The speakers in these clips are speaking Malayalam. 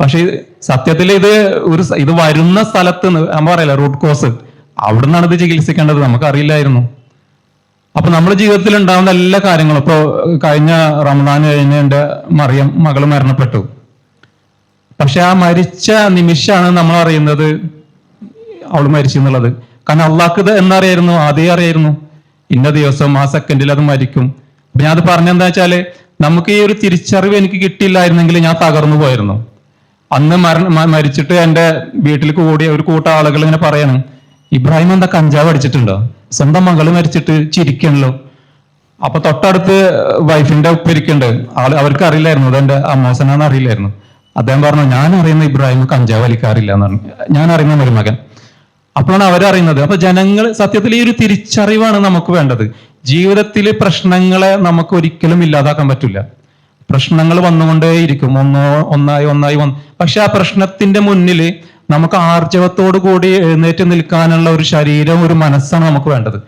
പക്ഷെ സത്യത്തിൽ ഇത് ഒരു ഇത് വരുന്ന സ്ഥലത്ത് നിന്ന് ഞാൻ പറയില്ല റൂട്ട് കോസ് അവിടെ നിന്നാണ് ഇത് ചികിത്സിക്കേണ്ടത്. നമുക്ക് അറിയില്ലായിരുന്നു അപ്പൊ നമ്മുടെ ജീവിതത്തിൽ ഉണ്ടാകുന്ന എല്ലാ കാര്യങ്ങളും ഇപ്പോ കഴിഞ്ഞ റമദാൻ കഴിഞ്ഞ എന്റെ മറിയം മകൾ മരണപ്പെട്ടു. പക്ഷെ ആ മരിച്ച നിമിഷമാണ് നമ്മൾ അറിയുന്നത് അവൾ മരിച്ചു എന്നുള്ളത്. കാരണം അള്ളാഹ്ക്ക് ഇത് എന്നറിയായിരുന്നു ആദ്യം അറിയായിരുന്നു. ഇന്ന ദിവസം ആ സെക്കൻഡിൽ അത് മരിക്കും. ഞാൻ അത് പറഞ്ഞെന്താ വെച്ചാൽ നമുക്ക് ഈ ഒരു തിരിച്ചറിവ് എനിക്ക് കിട്ടിയില്ലായിരുന്നെങ്കിൽ ഞാൻ തകർന്നു പോയിരുന്നു. അന്ന് മരണ മരിച്ചിട്ട് എന്റെ വീട്ടിൽ കൂടിയ ഒരു കൂട്ടം ആളുകൾ ഇങ്ങനെ പറയണം ഇബ്രാഹിം എന്താ കഞ്ചാവ് അടിച്ചിട്ടുണ്ടോ? സ്വന്തം മകൾ മരിച്ചിട്ട് ചിരിക്കണല്ലോ. അപ്പൊ തൊട്ടടുത്ത് വൈഫിന്റെ ഉപ്പിരിക്കണ്ട് ആൾ അവർക്ക് അറിയില്ലായിരുന്നു. അതെന്റെ അമ്മോസനാന്ന് അറിയില്ലായിരുന്നു. അദ്ദേഹം പറഞ്ഞു ഞാൻ അറിയുന്ന ഇബ്രാഹിം കഞ്ചാവ് വലിക്കാറില്ല എന്ന് പറഞ്ഞു. ഞാൻ അറിയുന്ന ഒരു മകൻ. അപ്പോഴാണ് അവരറിയുന്നത് അപ്പൊ ജനങ്ങൾ സത്യത്തിൽ ഈ ഒരു തിരിച്ചറിവാണ് നമുക്ക് വേണ്ടത്. ജീവിതത്തിലെ പ്രശ്നങ്ങളെ നമുക്ക് ഒരിക്കലും ഇല്ലാതാക്കാൻ പറ്റില്ല. പ്രശ്നങ്ങൾ വന്നുകൊണ്ടേയിരിക്കും. ഒന്നോ ഒന്നായി ഒന്നായി വന്ന്. പക്ഷെ ആ പ്രശ്നത്തിന്റെ മുന്നിൽ നമുക്ക് ആർജവത്തോടു കൂടി എഴുന്നേറ്റ് നിൽക്കാനുള്ള ഒരു ശരീരം ഒരു മനസ്സാണ് നമുക്ക് വേണ്ടത്.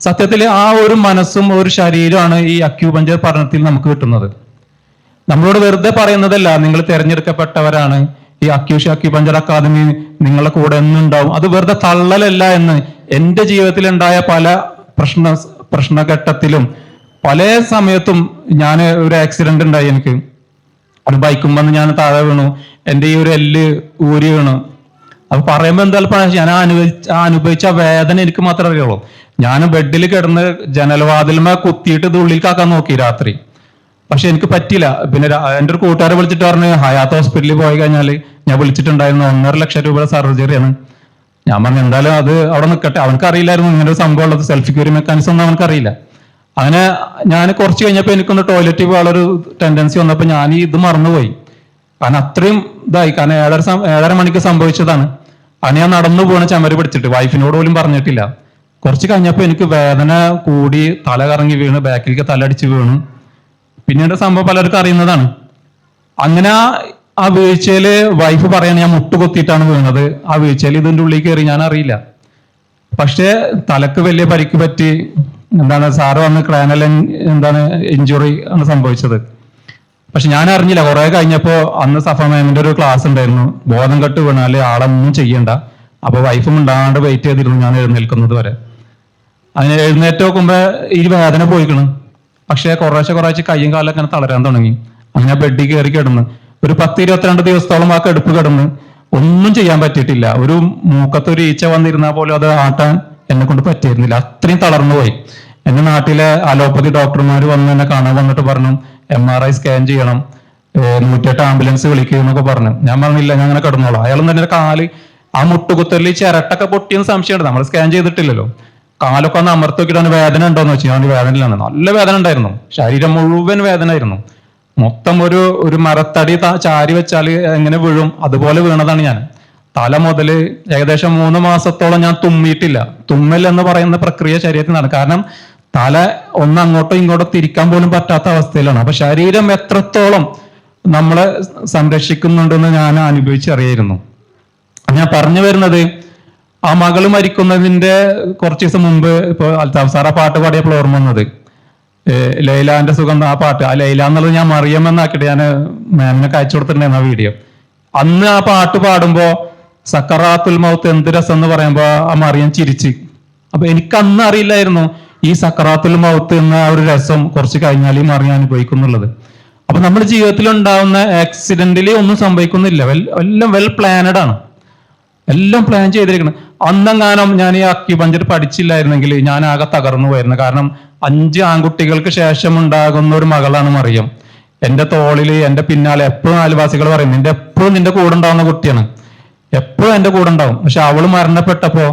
സത്യത്തിൽ ആ ഒരു മനസ്സും ഒരു ശരീരമാണ് ഈ അക്യൂപഞ്ചർ പഠനത്തിൽ നമുക്ക് കിട്ടുന്നത്. നമ്മളോട് വെറുതെ പറയുന്നതല്ല നിങ്ങൾ തിരഞ്ഞെടുക്കപ്പെട്ടവരാണ്. ഈ അക്യൂഷ അക്യൂപഞ്ചർ അക്കാദമി നിങ്ങളുടെ കൂടെ എന്നുണ്ടാവും അത് വെറുതെ തള്ളലല്ല എന്ന് എന്റെ ജീവിതത്തിൽ ഉണ്ടായ പല പ്രശ്ന പ്രശ്നഘട്ടത്തിലും പല സമയത്തും ഞാൻ ഒരു ആക്സിഡന്റ് ഉണ്ടായി എനിക്ക്. ഒരു ബൈക്കും വന്ന് ഞാൻ താഴെ വീണു. എന്റെ ഈ ഒരു എല്ല് ഊരി വീണു. അപ്പൊ പറയുമ്പോ എന്തായാലും ഞാൻ അനുഭവിച്ച അനുഭവിച്ച വേദന എനിക്ക് മാത്രമേ അറിയുള്ളൂ. ഞാൻ ബെഡിൽ കിടന്ന് ജനൽവാതിൽമേ കുത്തിയിട്ട് ഇത് ഉള്ളിലേക്കാക്കാൻ നോക്കി രാത്രി. പക്ഷെ എനിക്ക് പറ്റില്ല പിന്നെ എന്റെ ഒരു കൂട്ടുകാരെ വിളിച്ചിട്ട് പറഞ്ഞു ഹയാത്ത് ഹോസ്പിറ്റലിൽ പോയി കഴിഞ്ഞാൽ ഞാൻ വിളിച്ചിട്ടുണ്ടായിരുന്നു. ഒന്നര ലക്ഷം രൂപയുടെ സർജറിയാണ് ഞാൻ പറഞ്ഞു എന്തായാലും അത് അവിടെ നിൽക്കട്ടെ അവനക്ക് അറിയില്ലായിരുന്നു. ഇങ്ങനെ ഒരു സംഭവം ഉള്ളത്. സെൽഫ് ക്യൂരി മെക്കാനിസം ഒന്നും അവനക്ക് അറിയില്ല. അങ്ങനെ ഞാൻ കുറച്ച് കഴിഞ്ഞപ്പോൾ എനിക്കൊന്ന് ടോയ്ലറ്റിൽ പോകാനുള്ളൊരു ടെൻഡൻസി വന്നപ്പോൾ ഞാൻ ഇത് മറന്നുപോയി. കാരണം അത്രയും ഇതായി. കാരണം ഏഴര ഏഴര മണിക്ക് സംഭവിച്ചതാണ്. അങ്ങനെ ഞാൻ നടന്നു പോണ ചമര് പിടിച്ചിട്ട്. വൈഫിനോട് പോലും പറഞ്ഞിട്ടില്ല. കുറച്ച് കഴിഞ്ഞപ്പോൾ എനിക്ക് വേദന കൂടി തല കറങ്ങി വീണ് ബാക്കിലേക്ക് തലടിച്ച് വീണു. പിന്നീട് സംഭവം പലർക്കും അറിയുന്നതാണ്. അങ്ങനെ ആ- വീഴ്ചയിൽ വൈഫ് പറയാണ് ഞാൻ മുട്ടുകൊത്തിയിട്ടാണ് വീണത്. ആ വീഴ്ചയിൽ ഇതിന്റെ ഉള്ളിൽ കയറി ഞാൻ അറിയില്ല. പക്ഷേ തലക്ക് വലിയ പരിക്ക് പറ്റി. എന്താണ് സാറ് വന്ന് ക്രാനൽ എന്താണ് ഇഞ്ചുറി ആണ് സംഭവിച്ചത്? പക്ഷെ ഞാൻ അറിഞ്ഞില്ല കുറെ കഴിഞ്ഞപ്പോ അന്ന് സഫ മാമിന്റെ ഒരു ക്ലാസ് ഉണ്ടായിരുന്നു. ബോധം കെട്ട് വീണാൽ ആളൊന്നും ചെയ്യണ്ട. അപ്പൊ വൈഫും ഉണ്ടാകാണ്ട് വെയിറ്റ് ചെയ്തിരുന്നു ഞാൻ എഴുന്നേൽക്കുന്നത് വരെ. അതിന് എഴുന്നേറ്റ് നോക്കുമ്പോ ഈ വേദന പോയിക്കണ്. പക്ഷെ കുറേശ്ശെ കുറേശ്ശെ കയ്യും കാലം അങ്ങനെ തളരാൻ തുടങ്ങി. അങ്ങനെ ബെഡിൽ കയറി കിടന്ന് ഒരു പത്ത് ഇരുപത്തിരണ്ട് ദിവസത്തോളം ആ കടുപ്പ് കിടന്ന് ഒന്നും ചെയ്യാൻ പറ്റിയിട്ടില്ല. ഒരു മൂക്കത്തൊരു ഈച്ച വന്നിരുന്നാൽ പോലും അത് ആട്ടാൻ എന്നെ കൊണ്ട് പറ്റിയിരുന്നില്ല. അത്രയും തളർന്നു പോയി. എന്റെ നാട്ടിലെ അലോപ്പതി ഡോക്ടർമാർ വന്ന് എന്നെ കാണാൻ വന്നിട്ട് പറഞ്ഞു എം ആർ ഐ സ്കാൻ ചെയ്യണം നൂറ്റിയെട്ട് ആംബുലൻസ് വിളിക്കുക എന്നൊക്കെ പറഞ്ഞു. ഞാൻ പറഞ്ഞില്ല ഞാൻ അങ്ങനെ കിടന്നോളാം. അയാൾ തന്നെ കാൽ ആ മുട്ടുകുത്തലിൽ ചിരട്ടൊക്കെ പൊട്ടിയെന്ന് സംശയമുണ്ട്. നമ്മൾ സ്കാൻ ചെയ്തിട്ടില്ലല്ലോ. കാലൊക്കെ ഒന്ന് അമർത്തി അവന് വേദന ഉണ്ടോന്ന് വെച്ചാൽ അവന് വേദനയിലാണ്. നല്ല വേദന ഉണ്ടായിരുന്നു. ശരീരം മുഴുവൻ വേദന ആയിരുന്നു മൊത്തം ഒരു ഒരു മരത്തടി ചാരി വെച്ചാൽ എങ്ങനെ വീഴും? അതുപോലെ വീണതാണ് ഞാൻ. തല മുതൽ ഏകദേശം മൂന്ന് മാസത്തോളം ഞാൻ തുമ്മിയിട്ടില്ല. തുമ്മൽ എന്ന് പറയുന്ന പ്രക്രിയ ശരീരത്തിൽ നടക്കും കാരണം തല ഒന്ന് അങ്ങോട്ടോ ഇങ്ങോട്ടോ തിരിക്കാൻ പോലും പറ്റാത്ത അവസ്ഥയിലാണ്. അപ്പൊ ശരീരം എത്രത്തോളം നമ്മളെ സംരക്ഷിക്കുന്നുണ്ടെന്ന് ഞാൻ അനുഭവിച്ചറിയായിരുന്നു. ഞാൻ പറഞ്ഞു വരുന്നത് ആ മകൾ മരിക്കുന്നതിന്റെ കുറച്ച് ദിവസം മുമ്പ് ഇപ്പൊ ആ പാട്ട് പാടിയപ്പോൾ ഓർമ്മ വന്നത്. ലൈലാന്റെ സുഖം ആ പാട്ട്. ആ ലൈല എന്നുള്ളത് ഞാൻ മറിയമെന്നാക്കിയിട്ട് ഞാൻ മാമിനൊക്കെ അയച്ചു കൊടുത്തിട്ടുണ്ടായിരുന്നു ആ വീഡിയോ. അന്ന് ആ പാട്ട് പാടുമ്പോ സക്കറാത്തുൽ മൗത്ത് എന്ത് രസം എന്ന് പറയുമ്പോ ആ മറിയം ചിരിച്ച്. അപ്പൊ എനിക്ക് അന്ന് അറിയില്ലായിരുന്നു ഈ സക്കറാത്തുൽ മൗത്ത് എന്ന ഒരു രസം കുറച്ച് കഴിഞ്ഞാൽ ഈ മറിയം അനുഭവിക്കുന്നുള്ളത്. അപ്പൊ നമ്മുടെ ജീവിതത്തിൽ ഉണ്ടാവുന്ന ആക്സിഡന്റിൽ ഒന്നും സംഭവിക്കുന്നില്ല. എല്ലാം വെൽ പ്ലാനഡ് ആണ്. എല്ലാം പ്ലാൻ ചെയ്തിരിക്കണം. അന്നെങ്ങാനും ഞാൻ ഈ അക്യുപഞ്ചർ പഠിച്ചില്ലായിരുന്നെങ്കിൽ ഞാൻ ആകെ തകർന്നു പോയിരുന്നു. കാരണം അഞ്ച് ആൺകുട്ടികൾക്ക് ശേഷം ഉണ്ടാകുന്ന ഒരു മകളാണ് മറിയം. എന്റെ തോളിൽ എന്റെ പിന്നാലെ എപ്പോഴും അയൽവാസികൾ പറയും നിന്റെ എപ്പോഴും നിന്റെ കൂടെ ഉണ്ടാകുന്ന കുട്ടിയാണ്. എപ്പോഴും എന്റെ കൂടെ ഉണ്ടാവും. പക്ഷെ അവൾ മരണപ്പെട്ടപ്പോ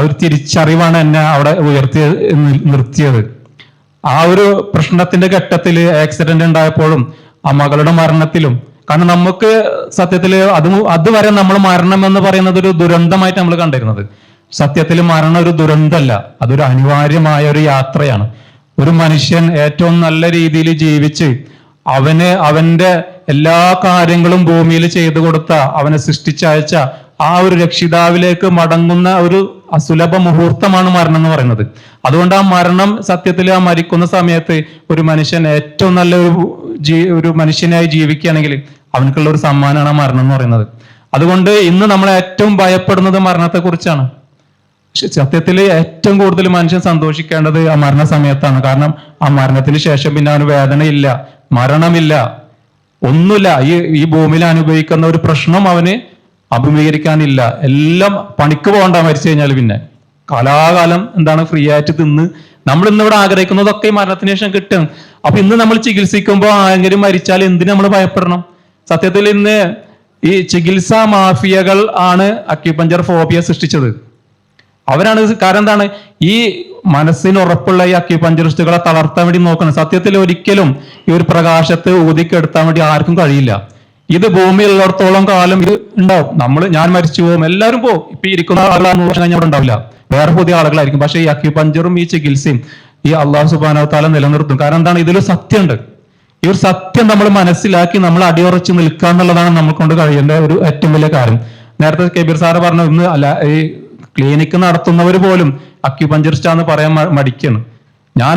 ഒരു തിരിച്ചറിവാണ് എന്നെ അവിടെ ഉയർത്തി നിർത്തിയത്. ആ ഒരു പ്രശ്നത്തിന്റെ ഘട്ടത്തിൽ ആക്സിഡന്റ് ഉണ്ടായപ്പോഴും ആ മകളുടെ മരണത്തിലും കാരണം നമുക്ക് സത്യത്തിൽ അത് അതുവരെ നമ്മൾ മരണം എന്ന് പറയുന്നത് ഒരു ദുരന്തമായിട്ട് നമ്മൾ കണ്ടിരുന്നത്. സത്യത്തിൽ മരണം ഒരു ദുരന്തമല്ല അതൊരു അനിവാര്യമായ ഒരു യാത്രയാണ്. ഒരു മനുഷ്യൻ ഏറ്റവും നല്ല രീതിയിൽ ജീവിച്ച് അവന് അവന്റെ എല്ലാ കാര്യങ്ങളും ഭൂമിയിൽ ചെയ്തു കൊടുത്ത അവനെ സൃഷ്ടിച്ചയച്ച ആ ഒരു രക്ഷിതാവിലേക്ക് മടങ്ങുന്ന ഒരു അസുലഭ മുഹൂർത്തമാണ് മരണം എന്ന് പറയുന്നത്. അതുകൊണ്ട് ആ മരണം സത്യത്തിൽ ആ മരിക്കുന്ന സമയത്ത് ഒരു മനുഷ്യൻ ഏറ്റവും നല്ല ഒരു ജീ ഒരു മനുഷ്യനായി ജീവിക്കുകയാണെങ്കിൽ അവനക്കുള്ള ഒരു സമ്മാനമാണ് ആ മരണം എന്ന് പറയുന്നത്. അതുകൊണ്ട് ഇന്ന് നമ്മൾ ഏറ്റവും ഭയപ്പെടുന്നത് മരണത്തെ കുറിച്ചാണ് സത്യത്തിൽ ഏറ്റവും കൂടുതൽ മനുഷ്യൻ സന്തോഷിക്കേണ്ടത് ആ മരണ സമയത്താണ്. കാരണം ആ മരണത്തിന് ശേഷം പിന്നെ അവന് വേദനയില്ല മരണമില്ല. ഒന്നുമില്ല. ഈ ഈ ഭൂമിയിൽ അനുഭവിക്കുന്ന ഒരു പ്രശ്നം അവന് അഭിമുഖീകരിക്കാനില്ല. എല്ലാം പണിക്ക് പോകണ്ട മരിച്ചു കഴിഞ്ഞാൽ പിന്നെ. കാലാകാലം എന്താണ് ഫ്രീ ആയിട്ട് തിന്ന്. നമ്മൾ ഇന്ന് ഇവിടെ ആഗ്രഹിക്കുന്നതൊക്കെ ഈ മരണത്തിന് ശേഷം കിട്ടും. അപ്പൊ ഇന്ന് നമ്മൾ ചികിത്സിക്കുമ്പോൾ ആരെങ്കിലും മരിച്ചാൽ എന്തിനു നമ്മൾ ഭയപ്പെടണം? സത്യത്തിൽ ഇന്ന് ഈ ചികിത്സാ മാഫിയകൾ ആണ് അക്യുപഞ്ചർ ഫോബിയ സൃഷ്ടിച്ചത്. അവരാണ് കാരണം എന്താണ്? ഈ മനസ്സിന് ഉറപ്പുള്ള ഈ അക്യുപഞ്ചറിസ്റ്റുകളെ തളർത്താൻ വേണ്ടി നോക്കണം. സത്യത്തിൽ ഒരിക്കലും ഈ ഒരു പ്രകാശത്തെ ഊതിക്കെടുത്താൻ വേണ്ടി ആർക്കും കഴിയില്ല. ഇത് ഭൂമിയിലുള്ളിടത്തോളം കാലം ഇത് ഉണ്ടാവും. നമ്മൾ ഞാൻ മരിച്ചു പോകും. എല്ലാവരും പോകും ഇപ്പൊ ഇരിക്കുന്ന ആളുകളാണെന്ന് പറഞ്ഞാൽ ഞാൻ ഉണ്ടാവില്ല. വേറെ പുതിയ ആളുകളായിരിക്കും. പക്ഷെ ഈ അക്യുപഞ്ചറും ഈ ചികിത്സയും ഈ അള്ളാഹു സുബാനോ താല നിലനിർത്തും. കാരണം എന്താണ്? ഇതിലൊരു സത്യമുണ്ട്. ഈ ഒരു സത്യം നമ്മൾ മനസ്സിലാക്കി നമ്മൾ അടിയുറച്ച് നിൽക്കുക എന്നുള്ളതാണ് നമ്മൾ കൊണ്ട് കഴിയേണ്ട ഒരു ഏറ്റവും വലിയ കാര്യം. നേരത്തെ കബീർ സാറ് പറഞ്ഞു ഇന്ന് അല്ല ഈ ക്ലിനിക്ക് നടത്തുന്നവർ പോലും അക്യുപഞ്ചറിസ്റ്റ് പറയാൻ മടിക്കാണ്. ഞാൻ